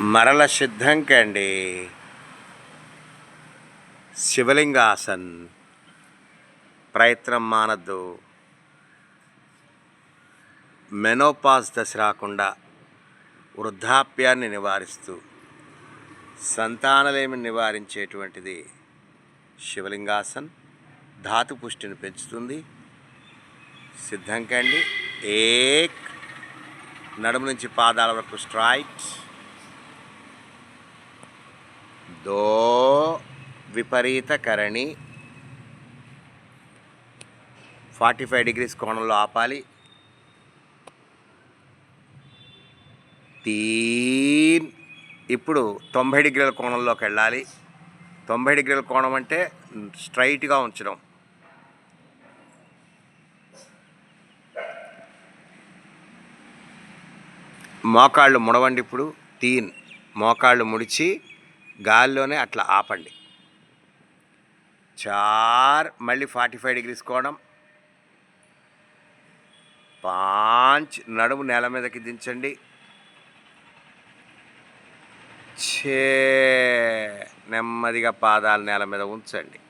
మరల సిద్ధంకండి శివలింగాసన్ ప్రయత్నం మానద్దు. మెనోపాజ్ దశ రాకుండా వృద్ధాప్యాన్ని నివారిస్తూ సంతానలేమిని నివారించేటువంటిది శివలింగాసన్ ధాతు పుష్టిని పెంచుతుంది సిద్ధంకండి ఏక్ నడుము నుంచి పాదాల వరకు స్ట్రైక్స్. దో విపరీతకరణి. ఫార్టీ ఫైవ్ డిగ్రీస్ కోణంలో ఆపాలి. తీన్. ఇప్పుడు తొంభై డిగ్రీల కోణంలోకి వెళ్ళాలి. తొంభై డిగ్రీల కోణం అంటే స్ట్రైట్గా ఉంచడం. మోకాళ్ళు ముడవండి ఇప్పుడు. తీన్. మోకాళ్ళు ముడిచి గాలిలోనే అట్లా ఆపండి. చార్ మళ్ళీ ఫార్టీ ఫైవ్ డిగ్రీస్ కోణం. పాంచ్ నడుము నేల మీదకి దించండి. చే నెమ్మదిగా పాదాలు నేల మీద ఉంచండి.